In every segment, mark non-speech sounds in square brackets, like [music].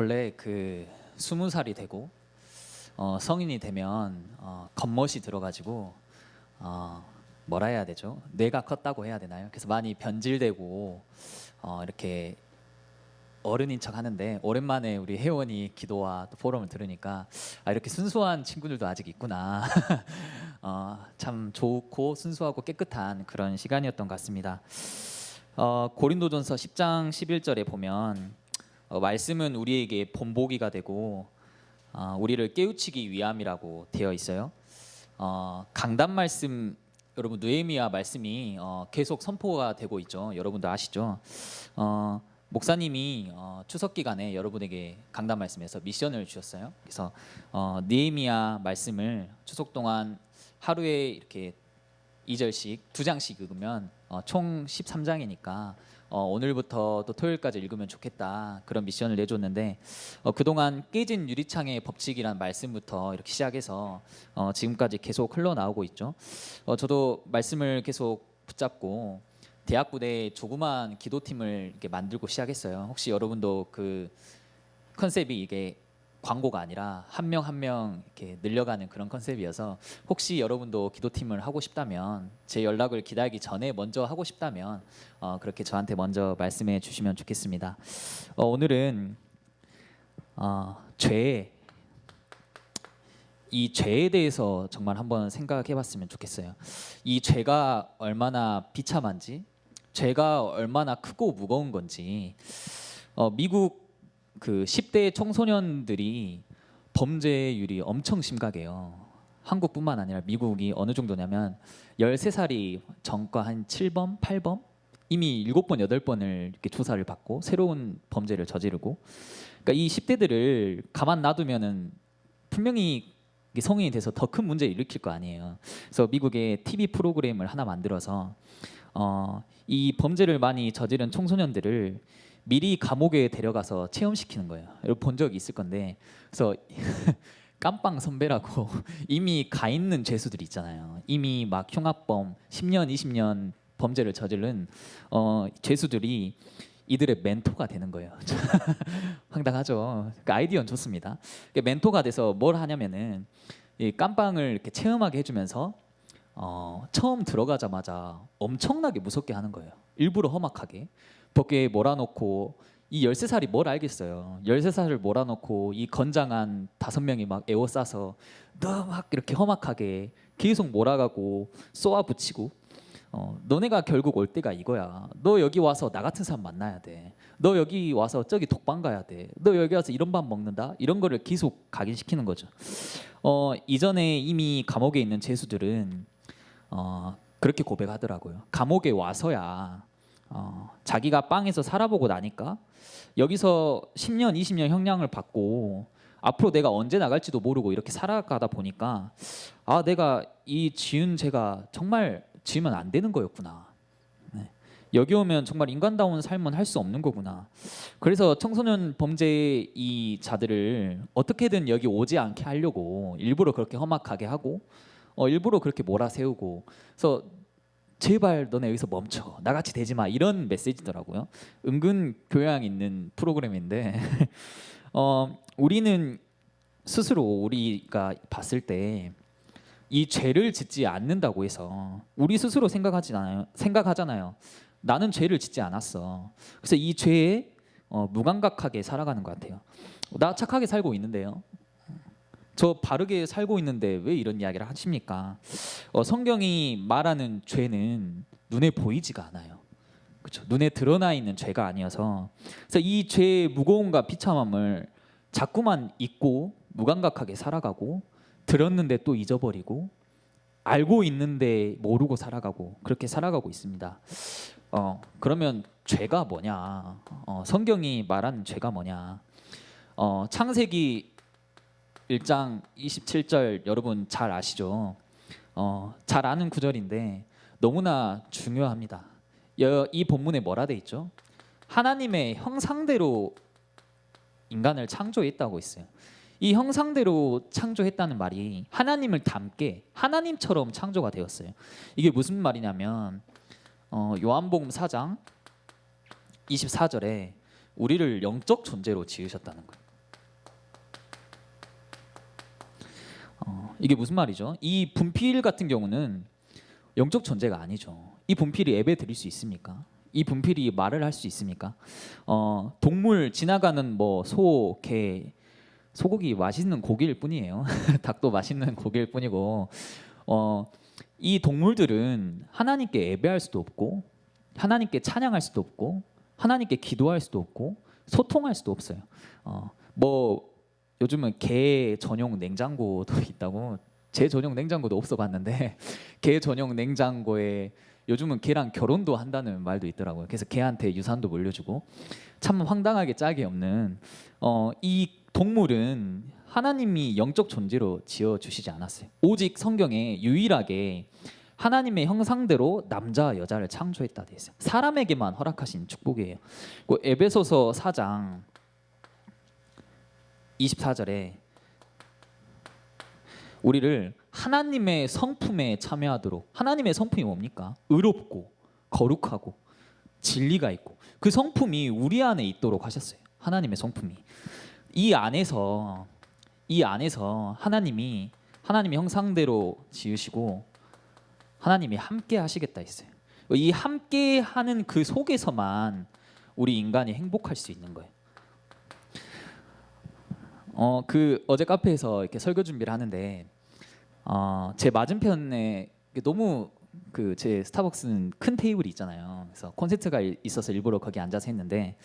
원래 그 스무 살이 되고 어, 성인이 되면 어, 겉멋이 들어가지고 어, 뭐라 해야 되죠? 뇌가 컸다고 해야 되나요? 그래서 많이 변질되고 어, 이렇게 어른인 척 하는데 오랜만에 우리 회원이 기도와 또 포럼을 들으니까 아, 이렇게 순수한 친구들도 아직 있구나. [laughs] 어, 참 좋고 순수하고 깨끗한 그런 시간이었던 것 같습니다. 어, 고린도전서 10장 11절에 보면 어, 말씀은 우리에게 본보기가 되고 어, 우리를 깨우치기 위함이라고 되어 있어요. 어, 강단 말씀 여러분 느헤미야 말씀이 어, 계속 선포가 되고 있죠. 여러분도 아시죠? 어, 목사님이 어, 추석 기간에 여러분에게 강단 말씀에서 미션을 주셨어요. 그래서 어, 느헤미야 말씀을 추석 동안 하루에 이렇게 2절씩 두 장씩 읽으면 어, 총 13장이니까 어, 오늘부터 또 토요일까지 읽으면 좋겠다 그런 미션을 내줬는데 어, 그동안 깨진 유리창의 법칙이란 말씀부터 이렇게 시작해서 어, 지금까지 계속 흘러나오고 있죠. 어, 저도 말씀을 계속 붙잡고 대학 부대 조그만 기도팀을 이렇게 만들고 시작했어요. 혹시 여러분도 그 컨셉이 이게 광고가 아니라 한 명 한 명 이렇게 늘려가는 그런 컨셉이어서 혹시 여러분도 기도팀을 하고 싶다면 제 연락을 기다리기 전에 먼저 하고 싶다면 어, 그렇게 저한테 먼저 말씀해 주시면 좋겠습니다. 어, 오늘은 어, 죄. 이 죄에 대해서 정말 한번 생각해봤으면 좋겠어요. 이 죄가 얼마나 비참한지, 죄가 얼마나 크고 무거운 건지. 어, 미국 그 10대 청소년들이 범죄율이 엄청 심각해요. 한국뿐만 아니라 미국이 어느 정도냐면 13살이 전과 한 7범, 8범 이미 7번, 8번을 이렇게 조사를 받고 새로운 범죄를 저지르고 그러니까 이 10대들을 가만 놔두면은 분명히 성인이 돼서 더 큰 문제를 일으킬 거 아니에요. 그래서 미국의 TV 프로그램을 하나 만들어서 어, 이 범죄를 많이 저지른 청소년들을 미리 감옥에 데려가서 체험시키는 거예요. 여러분 본 적이 있을 건데 그래서 [laughs] 깜빵 선배라고 [laughs] 이미 가 있는 죄수들이 있잖아요. 이미 막 흉악범 10년, 20년 범죄를 저지른 어, 죄수들이 이들의 멘토가 되는 거예요. [laughs] 황당하죠. 그 아이디어는 좋습니다. 그 멘토가 돼서 뭘 하냐면은 이 깜빵을 이렇게 체험하게 해주면서 어, 처음 들어가자마자 엄청나게 무섭게 하는 거예요. 일부러 험악하게 벽에 몰아놓고 이 13살이 뭘 알겠어요. 13살을 몰아놓고 이 건장한 다섯 명이 막 에워싸서 너 막 이렇게 험악하게 계속 몰아가고 쏘아 붙이고 어, 너네가 결국 올 때가 이거야. 너 여기 와서 나 같은 사람 만나야 돼. 너 여기 와서 저기 독방 가야 돼. 너 여기 와서 이런 밥 먹는다. 이런 거를 계속 각인시키는 거죠. 어, 이전에 이미 감옥에 있는 죄수들은 어, 그렇게 고백하더라고요. 감옥에 와서야 어, 자기가 빵에서 살아보고 나니까 여기서 10년, 20년 형량을 받고 앞으로 내가 언제 나갈지도 모르고 이렇게 살아가다 보니까 아 내가 이 지은 죄가 정말 지으면 안 되는 거였구나. 네. 여기 오면 정말 인간다운 삶은 할 수 없는 거구나. 그래서 청소년 범죄 이 자들을 어떻게든 여기 오지 않게 하려고 일부러 그렇게 험악하게 하고 어, 일부러 그렇게 몰아세우고 그래서 제발 너네 여기서 멈춰. 나같이 되지 마. 이런 메시지더라고요. 은근 교양 있는 프로그램인데. [laughs] 어, 우리는 스스로 우리가 봤을 때 이 죄를 짓지 않는다고 해서 우리 스스로 생각하지 않아요. 생각하잖아요. 나는 죄를 짓지 않았어. 그래서 이 죄에 어, 무감각하게 살아가는 것 같아요. 나 착하게 살고 있는데요 저 바르게 살고 있는데 왜 이런 이야기를 하십니까? 어, 성경이 말하는 죄는 눈에 보이지가 않아요. 그렇죠? 눈에 드러나 있는 죄가 아니어서 그래서 이 죄의 무거움과 비참함을 자꾸만 잊고 무감각하게 살아가고 들었는데 또 잊어버리고 알고 있는데 모르고 살아가고 그렇게 살아가고 있습니다. 어, 그러면 죄가 뭐냐? 어, 성경이 말하는 죄가 뭐냐? 어, 창세기 1장 27절 여러분 잘 아시죠? 어, 잘 아는 구절인데 너무나 중요합니다. 여- 이 본문에 뭐라 돼 있죠? 하나님의 형상대로 인간을 창조했다고 있어요. 이 형상대로 창조했다는 말이 하나님을 닮게 하나님처럼 창조가 되었어요. 이게 무슨 말이냐면 어, 요한복음 4장 24절에 우리를 영적 존재로 지으셨다는 거예요. 이게 무슨 말이죠? 이 분필 같은 경우는 영적 존재가 아니죠. 이 분필이 예배 드릴 수 있습니까? 이 분필이 말을 할 수 있습니까? 어, 동물 지나가는 뭐 소, 개, 소고기 맛있는 고기일 뿐이에요. [laughs] 닭도 맛있는 고기일 뿐이고, 어, 이 동물들은 하나님께 예배할 수도 없고, 하나님께 찬양할 수도 없고, 하나님께 기도할 수도 없고, 소통할 수도 없어요. 어, 뭐 요즘은 개 전용 냉장고도 [laughs] 있다고 제 전용 냉장고도 없어 봤는데 [laughs] 개 전용 냉장고에 요즘은 개랑 결혼도 한다는 말도 있더라고요. 그래서 개한테 유산도 물려주고 참 황당하게 짝이 없는 어, 이 동물은 하나님이 영적 존재로 지어 주시지 않았어요. 오직 성경에 유일하게 하나님의 형상대로 남자 여자를 창조했다 돼 있어요. 사람에게만 허락하신 축복이에요. 그 에베소서 4장 24절에 우리를 하나님의 성품에 참여하도록 하나님의 성품이 뭡니까? 의롭고 거룩하고 진리가 있고 그 성품이 우리 안에 있도록 하셨어요. 하나님의 성품이 이 안에서 이 안에서 하나님이 하나님의 형상대로 지으시고 하나님이 함께 하시겠다 했어요. 이 함께 하는 그 속에서만 우리 인간이 행복할 수 있는 거예요. 어 그 어제 카페에서 이렇게 설교 준비를 하는데 어 제 맞은편에 너무 그 제 스타벅스는 큰 테이블이 있잖아요. 그래서 콘서트가 일- 있어서 일부러 거기 앉아서 했는데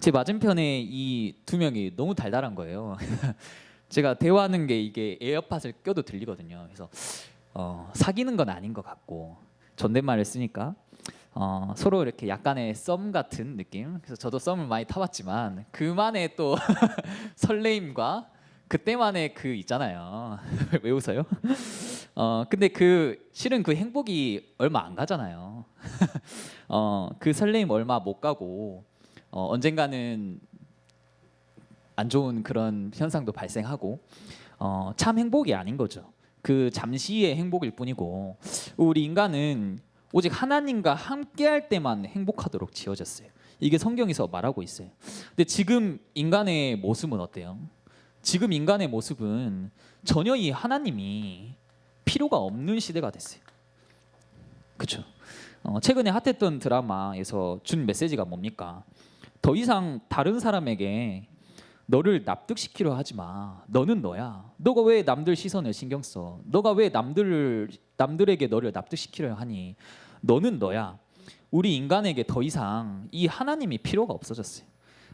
제 맞은편에 이 두 명이 너무 달달한 거예요. [laughs] 제가 대화하는 게 이게 에어팟을 껴도 들리거든요. 그래서 어, 사귀는 건 아닌 것 같고 존댓말을 쓰니까 어, 서로 이렇게 약간의 썸 같은 느낌. 그래서 저도 썸을 많이 타봤지만 그만의 또 [laughs] 설레임과 그때만의 그 있잖아요. [laughs] 왜 웃어요? [laughs] 어 근데 그 실은 그 행복이 얼마 안 가잖아요. 어 그 설레임 얼마 못 가고 어, 언젠가는 안 좋은 그런 현상도 발생하고 어, 참 행복이 아닌 거죠. 그 잠시의 행복일 뿐이고 우리 인간은 오직 하나님과 함께할 때만 행복하도록 지어졌어요. 이게 성경에서 말하고 있어요. 근데 지금 인간의 모습은 어때요? 지금 인간의 모습은 전혀 이 하나님이 필요가 없는 시대가 됐어요. 그렇죠? 어, 최근에 핫했던 드라마에서 준 메시지가 뭡니까? 더 이상 다른 사람에게 너를 납득시키려 하지 마. 너는 너야. 너가 왜 남들 시선을 신경 써? 너가 왜 남들 남들에게 너를 납득시키려 하니? 너는 너야. 우리 인간에게 더 이상 이 하나님이 필요가 없어졌어요.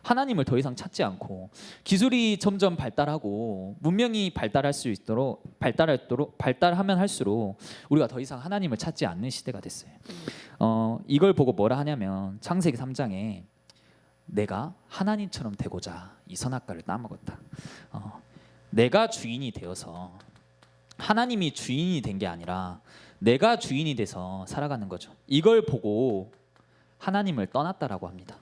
하나님을 더 이상 찾지 않고 기술이 점점 발달하고 문명이 발달할 수 있도록 발달할도록 발달하면 할수록 우리가 더 이상 하나님을 찾지 않는 시대가 됐어요. 어, 이걸 보고 뭐라 하냐면 창세기 3장에 내가 하나님처럼 되고자 이 선악과를 따먹었다. 어, 내가 주인이 되어서 하나님이 주인이 된 게 아니라 내가 주인이 돼서 살아가는 거죠. 이걸 보고 하나님을 떠났다라고 합니다.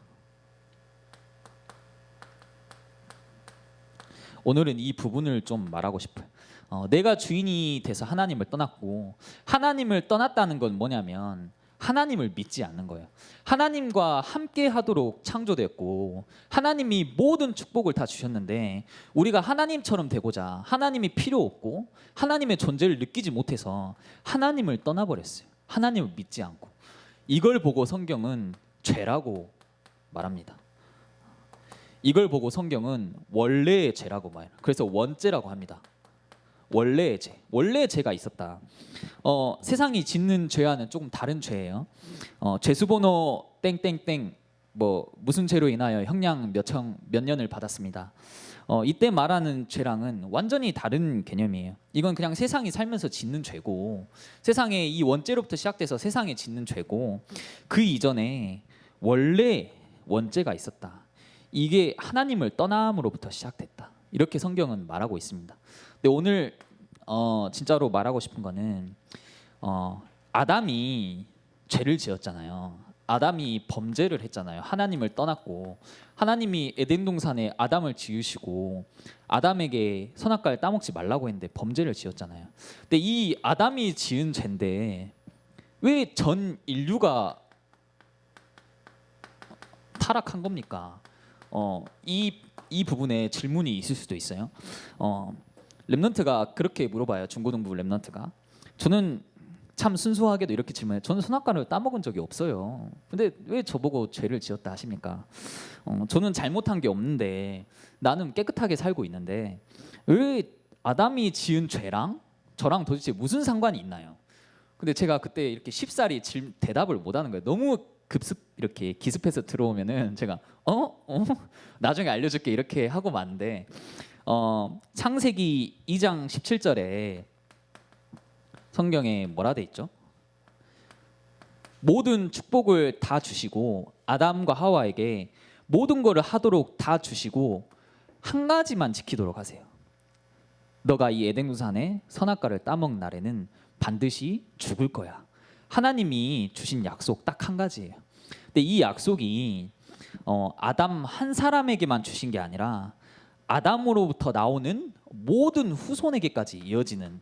오늘은 이 부분을 좀 말하고 싶어요. 어, 내가 주인이 돼서 하나님을 떠났고 하나님을 떠났다는 건 뭐냐면 하나님을 믿지 않는 거예요. 하나님과 함께 하도록 창조됐고 하나님이 모든 축복을 다 주셨는데 우리가 하나님처럼 되고자 하나님이 필요 없고 하나님의 존재를 느끼지 못해서 하나님을 떠나버렸어요. 하나님을 믿지 않고 이걸 보고 성경은 죄라고 말합니다. 이걸 보고 성경은 원래의 죄라고 말해요. 그래서 원죄라고 합니다. 원래의 죄, 원래의 죄가 있었다. 어, 세상이 짓는 죄와는 조금 다른 죄예요. 어, 죄수번호 땡땡땡 뭐 무슨 죄로 인하여 형량 몇청 몇 년을 받았습니다. 어, 이때 말하는 죄랑은 완전히 다른 개념이에요. 이건 그냥 세상이 살면서 짓는 죄고 세상에 이 원죄로부터 시작돼서 세상에 짓는 죄고 그 이전에 원래 원죄가 있었다. 이게 하나님을 떠남으로부터 시작됐다. 이렇게 성경은 말하고 있습니다. 근데 오늘 어, 진짜로 말하고 싶은 거는 어, 아담이 죄를 지었잖아요. 아담이 범죄를 했잖아요. 하나님을 떠났고 하나님이 에덴 동산에 아담을 지으시고 아담에게 선악과를 따먹지 말라고 했는데 범죄를 지었잖아요. 근데 이 아담이 지은 죄인데 왜 전 인류가 타락한 겁니까? 어, 이, 이 부분에 질문이 있을 수도 있어요. 어, 랩런트가 그렇게 물어봐요. 중고등부 랩런트가. 저는 참 순수하게도 이렇게 질문해요. 저는 선악과를 따먹은 적이 없어요. 근데 왜 저보고 죄를 지었다 하십니까? 어, 저는 잘못한 게 없는데 나는 깨끗하게 살고 있는데 왜 아담이 지은 죄랑 저랑 도대체 무슨 상관이 있나요? 근데 제가 그때 이렇게 쉽사리 질, 대답을 못 하는 거예요. 너무 급습 이렇게 기습해서 들어오면은 제가 어? 어? 나중에 알려줄게 이렇게 하고 마는데 어, 창세기 2장 17절에 성경에 뭐라 돼 있죠? 모든 축복을 다 주시고 아담과 하와에게 모든 것을 하도록 다 주시고 한 가지만 지키도록 하세요. 너가 이 에덴 동산에 선악과를 따먹는 날에는 반드시 죽을 거야. 하나님이 주신 약속 딱 한 가지예요. 근데 이 약속이 어, 아담 한 사람에게만 주신 게 아니라 아담으로부터 나오는 모든 후손에게까지 이어지는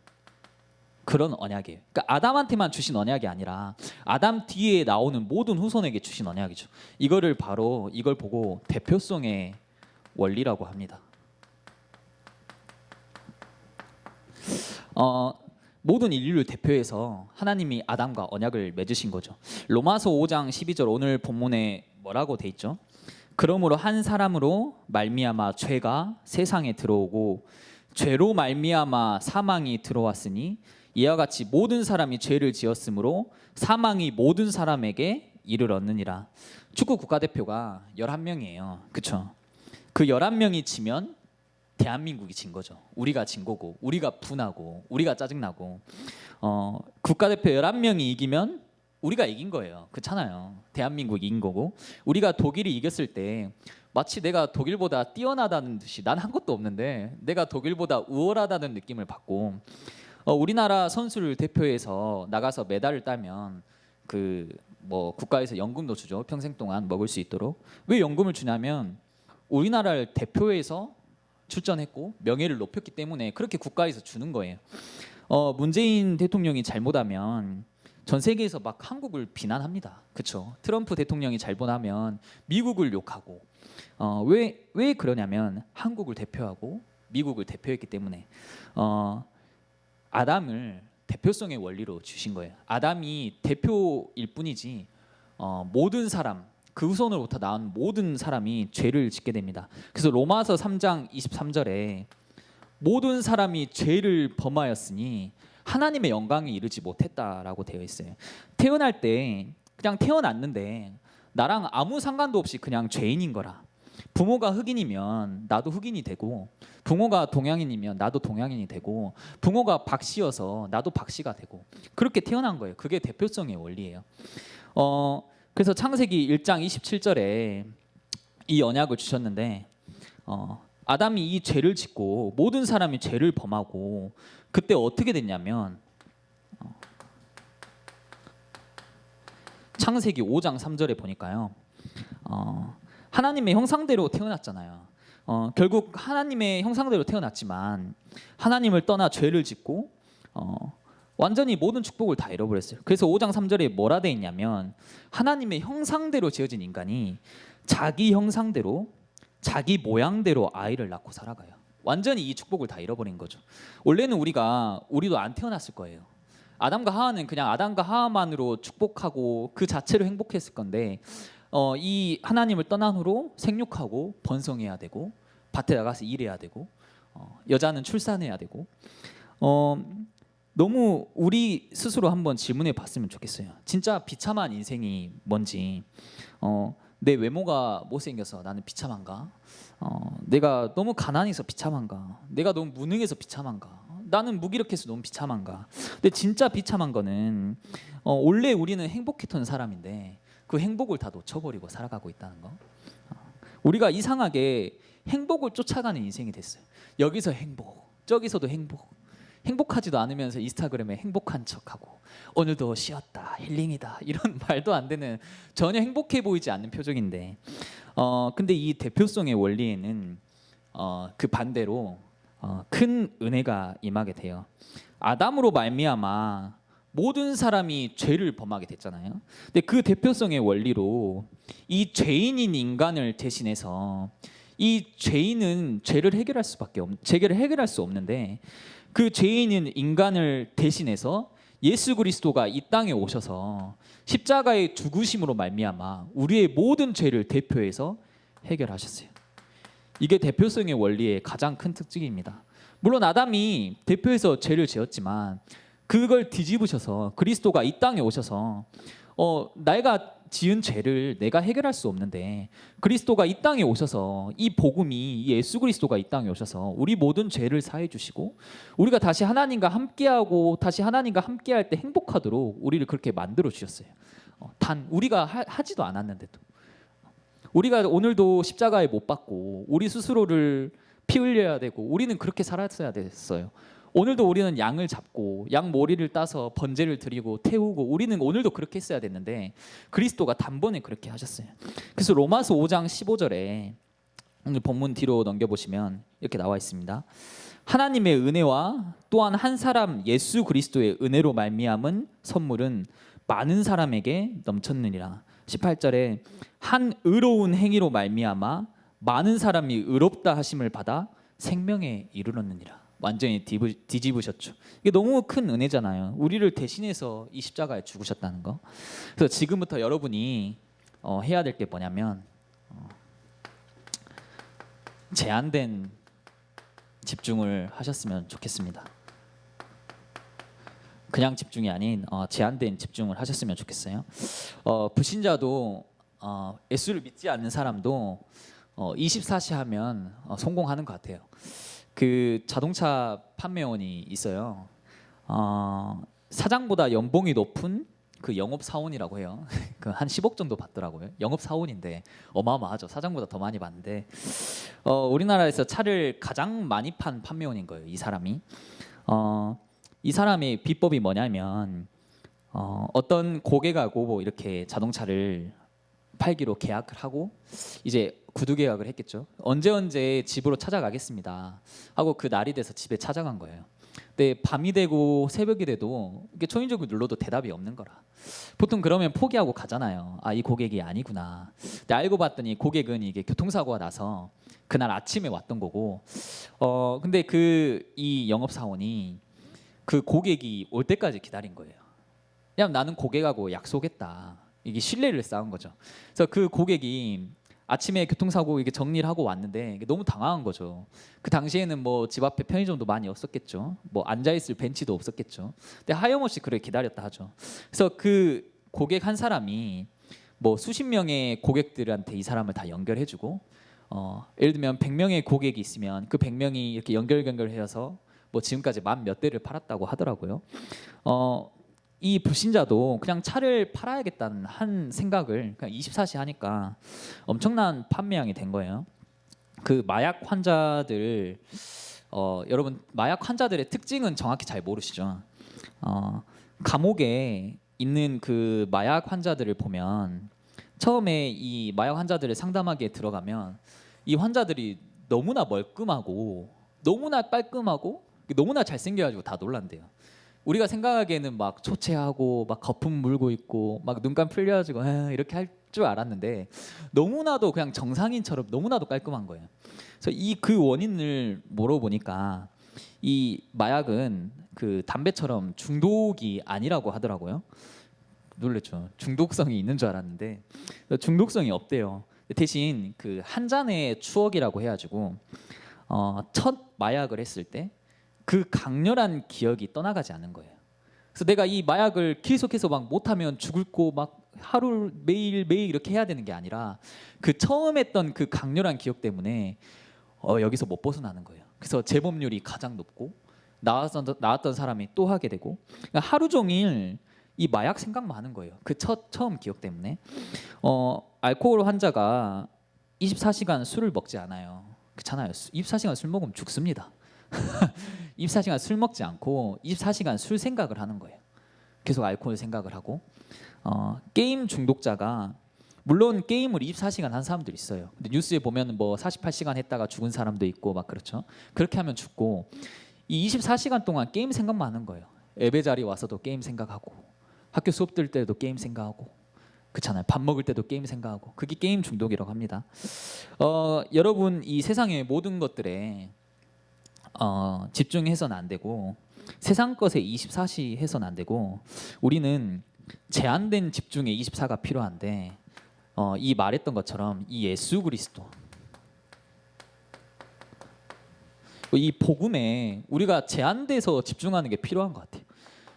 그런 언약이에요. 그러니까 아담한테만 주신 언약이 아니라 아담 뒤에 나오는 모든 후손에게 주신 언약이죠. 이거를 바로 이걸 보고 대표성의 원리라고 합니다. 어, 모든 인류를 대표해서 하나님이 아담과 언약을 맺으신 거죠. 로마서 5장 12절 오늘 본문에 뭐라고 돼 있죠? 그러므로 한 사람으로 말미암아 죄가 세상에 들어오고 죄로 말미암아 사망이 들어왔으니 이와 같이 모든 사람이 죄를 지었으므로 사망이 모든 사람에게 이르렀느니라. 축구 국가대표가 11명이에요. 그렇죠? 그 11명이 지면 대한민국이 진 거죠. 우리가 진 거고 우리가 분하고 우리가 짜증나고 어, 국가대표 11명이 이기면 우리가 이긴 거예요. 그렇잖아요. 대한민국이 이긴 거고 우리가 독일이 이겼을 때 마치 내가 독일보다 뛰어나다는 듯이 난 한 것도 없는데 내가 독일보다 우월하다는 느낌을 받고 어, 우리나라 선수를 대표해서 나가서 메달을 따면 그 뭐 국가에서 연금도 주죠. 평생 동안 먹을 수 있도록. 왜 연금을 주냐면 우리나라를 대표해서 출전했고 명예를 높였기 때문에 그렇게 국가에서 주는 거예요. 어, 문재인 대통령이 잘못하면 전 세계에서 막 한국을 비난합니다. 그렇죠? 트럼프 대통령이 잘못하면 미국을 욕하고 어, 왜, 왜 그러냐면 한국을 대표하고 미국을 대표했기 때문에 어, 아담을 대표성의 원리로 주신 거예요. 아담이 대표일 뿐이지 어, 모든 사람 그 후손으로부터 나온 모든 사람이 죄를 짓게 됩니다. 그래서 로마서 3장 23절에 모든 사람이 죄를 범하였으니 하나님의 영광에 이르지 못했다라고 되어 있어요. 태어날 때 그냥 태어났는데 나랑 아무 상관도 없이 그냥 죄인인 거라. 부모가 흑인이면 나도 흑인이 되고 부모가 동양인이면 나도 동양인이 되고 부모가 박씨여서 나도 박씨가 되고 그렇게 태어난 거예요. 그게 대표성의 원리예요. 어 그래서 창세기 1장 27절에 이 언약을 주셨는데 어, 아담이 이 죄를 짓고 모든 사람이 죄를 범하고 그때 어떻게 됐냐면 어, 창세기 5장 3절에 보니까요. 어, 하나님의 형상대로 태어났잖아요. 어, 결국 하나님의 형상대로 태어났지만 하나님을 떠나 죄를 짓고 어, 완전히 모든 축복을 다 잃어버렸어요. 그래서 5장 3절에 뭐라 돼 있냐면 하나님의 형상대로 지어진 인간이 자기 형상대로 자기 모양대로 아이를 낳고 살아가요. 완전히 이 축복을 다 잃어버린 거죠. 원래는 우리가 우리도 안 태어났을 거예요. 아담과 하와는 그냥 아담과 하와만으로 축복하고 그 자체로 행복했을 건데 어, 이 하나님을 떠난 후로 생육하고 번성해야 되고 밭에 나가서 일해야 되고 어, 여자는 출산해야 되고 어, 너무 우리 스스로 한번 질문해 봤으면 좋겠어요. 진짜 비참한 인생이 뭔지. 어, 내 외모가 못생겨서 나는 비참한가? 어, 내가 너무 가난해서 비참한가? 내가 너무 무능해서 비참한가? 나는 무기력해서 너무 비참한가? 근데 진짜 비참한 거는 어, 원래 우리는 행복했던 사람인데 그 행복을 다 놓쳐버리고 살아가고 있다는 거. 어, 우리가 이상하게 행복을 쫓아가는 인생이 됐어요. 여기서 행복, 저기서도 행복. 행복하지도 않으면서 인스타그램에 행복한 척하고 오늘도 쉬었다 힐링이다. 이런 [laughs] 말도 안 되는 전혀 행복해 보이지 않는 표정인데 어 근데 이 대표성의 원리에는 어 그 반대로 어, 큰 은혜가 임하게 돼요. 아담으로 말미암아 모든 사람이 죄를 범하게 됐잖아요. 근데 그 대표성의 원리로 이 죄인인 인간을 대신해서 이 죄인은 죄를 해결할 수밖에 없 죄를 해결할 수 없는데 그 죄인은 인간을 대신해서 예수 그리스도가 이 땅에 오셔서 십자가의 죽으심으로 말미암아 우리의 모든 죄를 대표해서 해결하셨어요. 이게 대표성의 원리의 가장 큰 특징입니다. 물론 아담이 대표해서 죄를 지었지만 그걸 뒤집으셔서 그리스도가 이 땅에 오셔서 어 내가 지은 죄를 내가 해결할 수 없는데 그리스도가 이 땅에 오셔서 이 복음이 이 예수 그리스도가 이 땅에 오셔서 우리 모든 죄를 사해 주시고 우리가 다시 하나님과 함께하고 다시 하나님과 함께할 때 행복하도록 우리를 그렇게 만들어 주셨어요. 어, 단 우리가 하, 하지도 않았는데도 우리가 오늘도 십자가에 못 박고 우리 스스로를 피 흘려야 되고 우리는 그렇게 살았어야 됐어요. 오늘도 우리는 양을 잡고 양 머리를 따서 번제를 드리고 태우고 우리는 오늘도 그렇게 했어야 됐는데 그리스도가 단번에 그렇게 하셨어요. 그래서 로마서 5장 15절에 오늘 본문 뒤로 넘겨 보시면 이렇게 나와 있습니다. 하나님의 은혜와 또한 한 사람 예수 그리스도의 은혜로 말미암은 선물은 많은 사람에게 넘쳤느니라. 18절에 한 의로운 행위로 말미암아 많은 사람이 의롭다 하심을 받아 생명에 이르렀느니라. 완전히 뒤부, 뒤집으 셨죠. 이게 너무 큰 은혜잖아요. 우리를 대신해서 이 십자가에 죽으셨다는 거. 그래서 지금부터 여러분이 어, 해야 될 게 뭐냐면 어, 제한된 집중을 하셨으면 좋겠습니다. 그냥 집중이 아닌 어, 제한된 집중을 하셨으면 좋겠어요. 어, 불신자도 어, 예수를 믿지 않는 사람도 어, 24시 하면 어, 성공하는 것 같아요. 그 자동차 판매원이 있어요. 어, 사장보다 연봉이 높은 그 영업 사원이라고 해요. [laughs] 그 한 10억 정도 받더라고요. 영업 사원인데 어마어마하죠. 사장보다 더 많이 받는데 어, 우리나라에서 차를 가장 많이 판 판매원인 거예요. 이 사람이. 어, 이 사람의 비법이 뭐냐면 어, 어떤 고객하고 뭐 이렇게 자동차를 팔기로 계약을 하고 이제 구두 계약을 했겠죠. 언제 언제 집으로 찾아가겠습니다. 하고 그 날이 돼서 집에 찾아간 거예요. 근데 밤이 되고 새벽이 돼도 이게 초인종을 눌러도 대답이 없는 거라. 보통 그러면 포기하고 가잖아요. 아 이 고객이 아니구나. 근데 알고 봤더니 고객은 이게 교통사고가 나서 그날 아침에 왔던 거고. 어 근데 그 이 영업 사원이 그 고객이 올 때까지 기다린 거예요. 왜냐면 나는 고객하고 약속했다. 이게 신뢰를 쌓은 거죠. 그래서 그 고객이 아침에 교통사고 이게 정리를 하고 왔는데 너무 당황한 거죠. 그 당시에는 뭐 집 앞에 편의점도 많이 없었겠죠. 뭐 앉아 있을 벤치도 없었겠죠. 근데 하염없이 그를 기다렸다 하죠. 그래서 그 고객 한 사람이 뭐 수십 명의 고객들한테 이 사람을 다 연결해 주고 어, 예를 들면 100명의 고객이 있으면 그 100명이 이렇게 연결 연결해서 뭐 지금까지 만 몇 대를 팔았다고 하더라고요. 어, 이 불신자도 그냥 차를 팔아야겠다는 한 생각을 그냥 24시 하니까 엄청난 판매량이 된 거예요. 그 마약 환자들 어, 여러분 마약 환자들의 특징은 정확히 잘 모르시죠. 어, 감옥에 있는 그 마약 환자들을 보면 처음에 이 마약 환자들을 상담하기에 들어가면 이 환자들이 너무나 멀끔하고 너무나 깔끔하고 너무나 잘생겨가지고 다 놀란대요. 우리가 생각하기에는 막 초췌하고 막 거품 물고 있고 막 눈감 풀려가지고 에, 이렇게 할 줄 알았는데 너무나도 그냥 정상인처럼 너무나도 깔끔한 거예요. 그래서 이 그 원인을 물어보니까 이 마약은 그 담배처럼 중독이 아니라고 하더라고요. 놀랬죠. 중독성이 있는 줄 알았는데 중독성이 없대요. 대신 그 한 잔의 추억이라고 해가지고 어, 첫 마약을 했을 때 그 강렬한 기억이 떠나가지 않는 거예요. 그래서 내가 이 마약을 계속해서 막 못하면 죽을 거막 하루 매일 매일 이렇게 해야 되는 게 아니라 그 처음 했던 그 강렬한 기억 때문에 어, 여기서 못 벗어나는 거예요. 그래서 재범률이 가장 높고 나왔던 나왔던 사람이 또 하게 되고 그러니까 하루 종일 이 마약 생각만 하는 거예요. 그 첫 처음 기억 때문에 어, 알코올 환자가 24시간 술을 먹지 않아요. 그렇잖아요. 24시간 술 먹으면 죽습니다. [laughs] 24시간 술 먹지 않고 24시간 술 생각을 하는 거예요. 계속 알코올 생각을 하고 어, 게임 중독자가 물론 게임을 24시간 한 사람들 있어요. 근데 뉴스에 보면 뭐 48시간 했다가 죽은 사람도 있고 막 그렇죠. 그렇게 하면 죽고 이 24시간 동안 게임 생각만 하는 거예요. 예배 자리 와서도 게임 생각하고 학교 수업 들 때도 게임 생각하고 그렇잖아요. 밥 먹을 때도 게임 생각하고 그게 게임 중독이라고 합니다. 어, 여러분 이 세상의 모든 것들에 어, 집중해서는 안 되고 세상 것에 24시 해서는 안 되고 우리는 제한된 집중에 24가 필요한데 어, 이 말했던 것처럼 이 예수 그리스도 이 복음에 우리가 제한돼서 집중하는 게 필요한 것 같아요.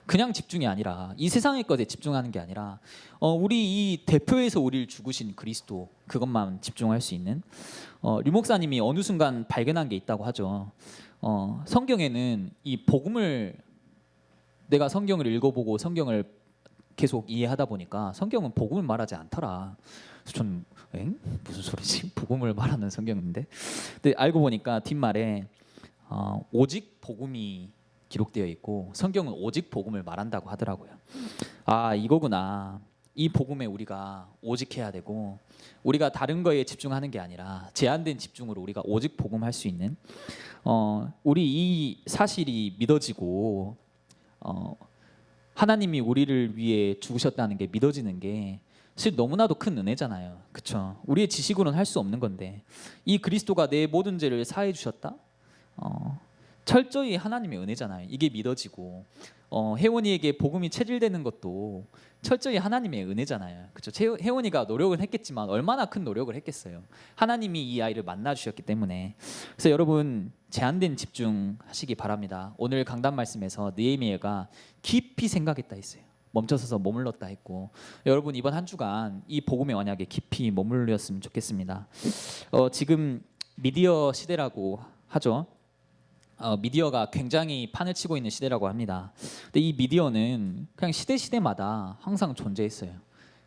그냥 집중이 아니라 이 세상의 것에 집중하는 게 아니라 어, 우리 이 대표에서 우리를 죽으신 그리스도 그것만 집중할 수 있는 어, 류 목사님이 어느 순간 발견한 게 있다고 하죠. 어, 성경에는 이 복음을 내가 성경을 읽어보고 성경을 계속 이해하다 보니까 성경은 복음을 말하지 않더라. 그래서 전 엥? 무슨 소리지? [laughs] 복음을 말하는 성경인데. 근데 알고 보니까 뒷말에 어, 오직 복음이 기록되어 있고 성경은 오직 복음을 말한다고 하더라고요. 아 이거구나. 이 복음에 우리가 오직 해야 되고 우리가 다른 거에 집중하는 게 아니라 제한된 집중으로 우리가 오직 복음할 수 있는 어, 우리 이 사실이 믿어지고 어, 하나님이 우리를 위해 죽으셨다는 게 믿어지는 게 사실 너무나도 큰 은혜잖아요. 그렇죠? 우리의 지식으로는 할 수 없는 건데 이 그리스도가 내 모든 죄를 사해 주셨다. 어, 철저히 하나님의 은혜잖아요. 이게 믿어지고 어, 혜원이에게 복음이 체질되는 것도 철저히 하나님의 은혜잖아요. 그렇죠? 혜원이가 노력은 했겠지만 얼마나 큰 노력을 했겠어요. 하나님이 이 아이를 만나 주셨기 때문에. 그래서 여러분 제한된 집중하시기 바랍니다. 오늘 강단 말씀에서 느헤미야가 깊이 생각했다 했어요. 멈춰서서 머물렀다 했고 여러분 이번 한 주간 이 복음의 언약에 깊이 머물렀으면 좋겠습니다. 어, 지금 미디어 시대라고 하죠. 어, 미디어가 굉장히 판을 치고 있는 시대라고 합니다. 근데 이 미디어는 그냥 시대 시대마다 항상 존재했어요.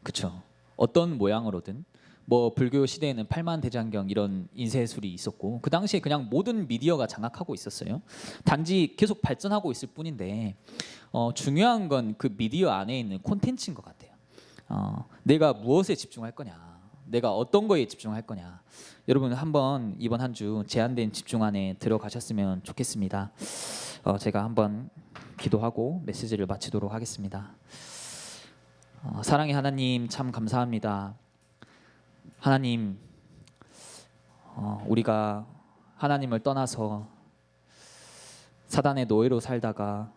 그렇죠? 어떤 모양으로든 뭐 불교 시대에는 팔만 대장경 이런 인쇄술이 있었고 그 당시에 그냥 모든 미디어가 장악하고 있었어요. 단지 계속 발전하고 있을 뿐인데 어, 중요한 건 그 미디어 안에 있는 콘텐츠인 것 같아요. 어, 내가 무엇에 집중할 거냐, 내가 어떤 거에 집중할 거냐. 여러분 한번 이번 한 주 제한된 집중 안에 들어가셨으면 좋겠습니다. 어, 제가 한번 기도하고 메시지를 마치도록 하겠습니다. 어, 사랑의 하나님 참 감사합니다. 하나님 어, 우리가 하나님을 떠나서 사단의 노예로 살다가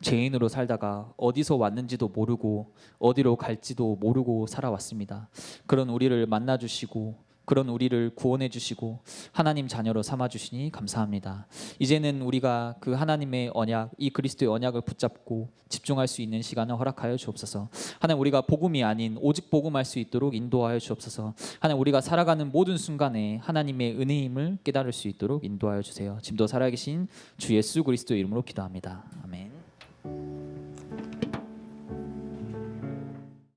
죄인으로 살다가 어디서 왔는지도 모르고 어디로 갈지도 모르고 살아왔습니다. 그런 우리를 만나 주시고 그런 우리를 구원해 주시고 하나님 자녀로 삼아 주시니 감사합니다. 이제는 우리가 그 하나님의 언약, 이 그리스도의 언약을 붙잡고 집중할 수 있는 시간을 허락하여 주옵소서. 하나님 우리가 복음이 아닌 오직 복음할 수 있도록 인도하여 주옵소서. 하나님 우리가 살아가는 모든 순간에 하나님의 은혜임을 깨달을 수 있도록 인도하여 주세요. 지금도 살아계신 주 예수 그리스도 이름으로 기도합니다. 아멘.